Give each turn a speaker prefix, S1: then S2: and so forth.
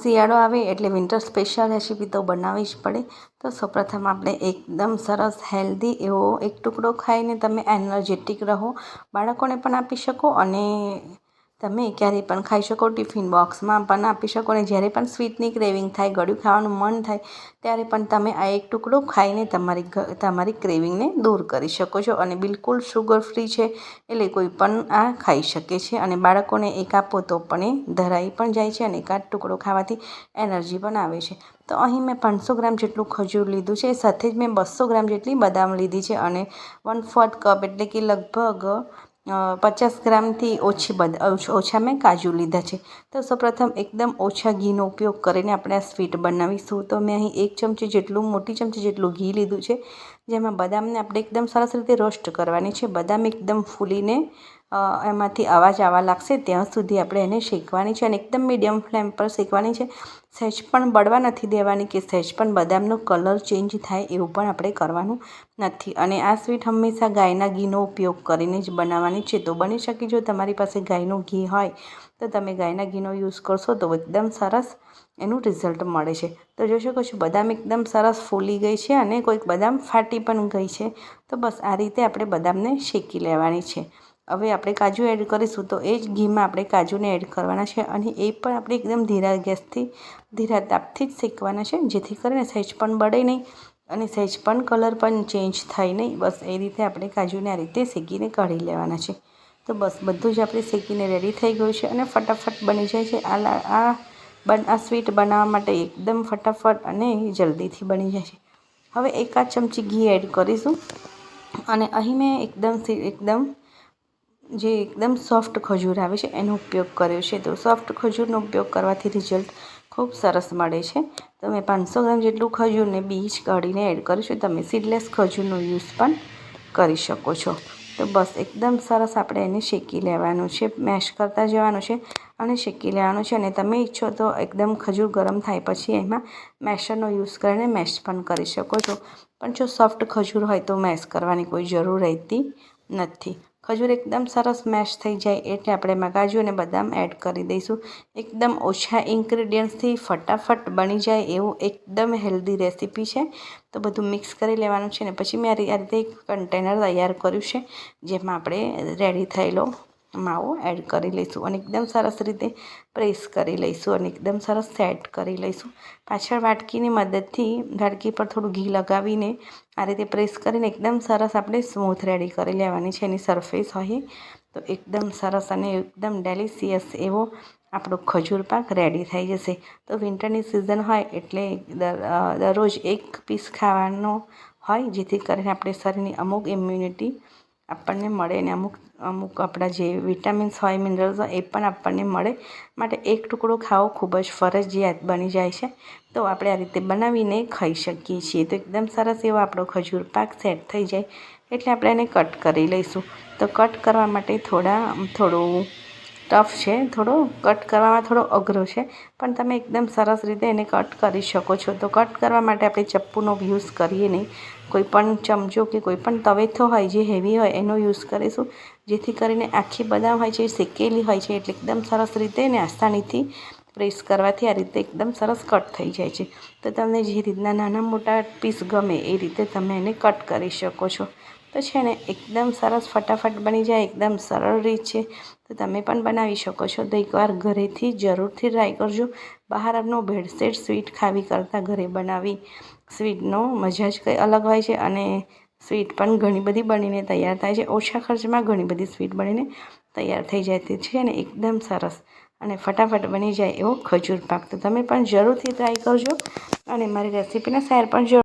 S1: શિયાળો આવે એટલે વિન્ટર સ્પેશિયલ રેસીપી તો બનાવવી જ પડે. તો સૌપ્રથમ આપણે એકદમ સરસ હેલ્ધી એવો એક ટુકડો ખાઈને તમે એનર્જેટિક રહો. બાળકોને પણ આપી શકો અને તમે ક્યારેય પણ ખાઈ શકો ટિફિન બોક્સમાં પણ આપી શકો અને જ્યારે પણ સ્વીટની ક્રેવિંગ થાય, ગળ્યું ખાવાનું મન થાય, ત્યારે પણ તમે આ એક ટુકડો ખાઈને તમારી તમારી ક્રેવિંગને દૂર કરી શકો છો અને બિલકુલ શુગર ફ્રી છે એટલે કોઈ પણ આ ખાઈ શકે છે અને બાળકોને એક આપો તો પણ એ ધરાઈ પણ જાય છે અને એકાદ ટુકડો ખાવાથી એનર્જી પણ આવે છે. તો અહીં મેં પાંચસો ગ્રામ જેટલું ખજૂર લીધું છે, સાથે જ મેં બસો ગ્રામ જેટલી બદામ લીધી છે અને વન ફોર્થ કપ એટલે કે લગભગ પચાસ ગ્રામથી ઓછી બદ ઓછા મેં કાજુ લીધા છે. તો સૌપ્રથમ એકદમ ઓછા ઘીનો ઉપયોગ કરીને આપણે આ સ્વીટ બનાવીશું. તો મેં અહીં એક ચમચી જેટલું, મોટી ચમચી જેટલું ઘી લીધું છે. જેમાં બદામને આપણે એકદમ સરસ રીતે રોસ્ટ કરવાની છે. બદામ એકદમ ફૂલીને એમાંથી અવાજ આવવા લાગશે ત્યાં સુધી આપણે એને શેકવાની છે અને એકદમ મીડિયમ ફ્લેમ પર શેકવાની છે. સહેજ પણ બળવા નથી દેવાની કે સહેજ પણ બદામનો કલર ચેન્જ થાય એવું પણ આપણે કરવાનું નથી. અને આ સ્વીટ હંમેશા ગાયના ઘીનો ઉપયોગ કરીને જ બનાવવાની છે. તો બની શકે જો તમારી પાસે ગાયનું ઘી હોય, તો તમે ગાયના ઘીનો યુઝ કરશો તો એકદમ સરસ એનું રિઝલ્ટ મળે છે. તો જોઈ શકો છો, બદામ એકદમ સરસ ફૂલી ગઈ છે અને કોઈક બદામ ફાટી પણ ગઈ છે. તો બસ આ રીતે આપણે બદામને શેકી લેવાની છે. હવે આપણે કાજુ એડ કરીશું તો એ જ ઘીમાં આપણે કાજુને એડ કરવાના છે અને એ પણ આપણે એકદમ ધીરા ગેસથી, ધીરા તાપથી જ શેકવાના છે, જેથી કરીને સહેજ પણ બળે નહીં અને સહેજ પણ કલર પણ ચેન્જ થાય નહીં. બસ એ રીતે આપણે કાજુને આ રીતે શેકીને કાઢી લેવાના છે. તો બસ બધું જ આપણે શેકીને રેડી થઈ ગયું છે અને ફટાફટ બની જાય છે. આ આ બન, આ સ્વીટ બનાવવા માટે એકદમ ફટાફટ અને જલ્દીથી બની જાય છે. હવે એકાદ ચમચી ઘી એડ કરીશું અને અહીં મેં એકદમ એકદમ જે એકદમ સોફ્ટ ખજૂર આવે છે, એનો ઉપયોગ કર્યો છે. તો સોફ્ટ ખજૂરનો ઉપયોગ કરવાથી રિઝલ્ટ ખૂબ સરસ મળે છે. તમે પાંચસો ગ્રામ જેટલું ખજૂરને બીજ કાઢીને એડ કરીશું, તમે સીડલેસ ખજૂરનો યુઝ પણ કરી શકો છો. તો બસ, એકદમ સરસ આપણે એને શેકી લેવાનું છે, મેશ કરતા જવાનું છે અને શેકી લેવાનું છે. અને તમે ઈચ્છો તો એકદમ ખજૂર ગરમ થાય પછી એમાં મેશરનો યુઝ કરીને મેશ પણ કરી શકો છો. પણ જો સોફ્ટ ખજૂર હોય તો મેશ કરવાની કોઈ જરૂર રહેતી નથી. ખજૂર એકદમ સરસ મેશ થઈ જાય એટલે આપણે એમાં કાજુ અને બદામ એડ કરી દઈશું. એકદમ ઓછા ઇન્ગ્રીડિયન્ટ્સથી ફટાફટ બની જાય એવું એકદમ હેલ્ધી રેસીપી છે. તો બધું મિક્સ કરી લેવાનું છે ને, પછી મેં આ રીતે એક કન્ટેનર તૈયાર કર્યું છે, જેમાં આપણે રેડી થયેલો માવો એડ કરી લઈશું અને એકદમ સરસ રીતે પ્રેસ કરી લઈશું અને એકદમ સરસ સેટ કરી લઈશું. પાછળ વાટકીની મદદથી વાટકી પર થોડું ઘી લગાવીને આ રીતે પ્રેસ કરીને એકદમ સરસ આપણે સ્મૂથ રેડી કરી લેવાની છે એની સરફેસ હોય તો એકદમ સરસ અને એકદમ ડેલિશિયસ એવો આપણો ખજૂર પાક રેડી થઈ જશે. તો વિન્ટરની સિઝન હોય એટલે દરરોજ એક પીસ ખાવાનો હોય જેથી કરીને આપણે શરીરની અમુક ઇમ્યુનિટી આપણને મળે અને અમુક અમુક આપણા જે વિટામિન્સ હોય, મિનરલ્સ હોય, એ પણ આપણને મળે. માટે એક ટુકડો ખાવો ખૂબ જ ફરજિયાત બની જાય છે. તો આપણે આ રીતે બનાવીને ખાઈ શકીએ છીએ. તો એકદમ સરસ એવો આપણો ખજૂર પાક સેટ થઈ જાય. એટલે આપણે એને કટ કરી લઈશું. તો કટ કરવા માટે થોડા, થોડું ટફ છે. થોડો, કટ કરવામાં થોડો અઘરો છે. પણ તમે એકદમ સરસ રીતે એને કટ કરી શકો છો. તો કટ કરવા માટે આપણે ચપ્પુનો યુઝ કરીએ નહીં. કોઈ પણ ચમચો કે કોઈ પણ તવેથો હોય જે હેવી હોય, એનો યુઝ કરીશું. જેથી કરીને આખી બદામ હોય છે શેકેલી હોય છે, એટલે એકદમ સરસ રીતે એને આસાનીથી પ્રેસ કરવાથી આ રીતે એકદમ સરસ કટ થઈ જાય છે. તો તમને જે રીતના નાના મોટા પીસ ગમે, એ રીતે તમે એને કટ કરી શકો છો. તો છે ને, એકદમ સરસ ફટાફટ બની જાય, એકદમ સરળ રીત છે. તો તમે પણ બનાવી શકો છો. તો એકવાર ઘરેથી જરૂરથી ટ્રાય કરજો. બહારનો ભેળસેળ સ્વીટ ખાવી કરતાં ઘરે બનાવી સ્વીટનો મજા જ કંઈ અલગ હોય છે અને સ્વીટ પણ ઘણી બધી બનીને તૈયાર થાય છે. ઓછા ખર્ચમાં ઘણી બધી સ્વીટ બનીને તૈયાર થઈ જાય છે. ને, એકદમ સરસ અને ફટાફટ બની જાય એવો ખજૂર પાક. તો તમે પણ જરૂરથી ટ્રાય કરજો અને મારી રેસીપીને શેર પણ જરૂર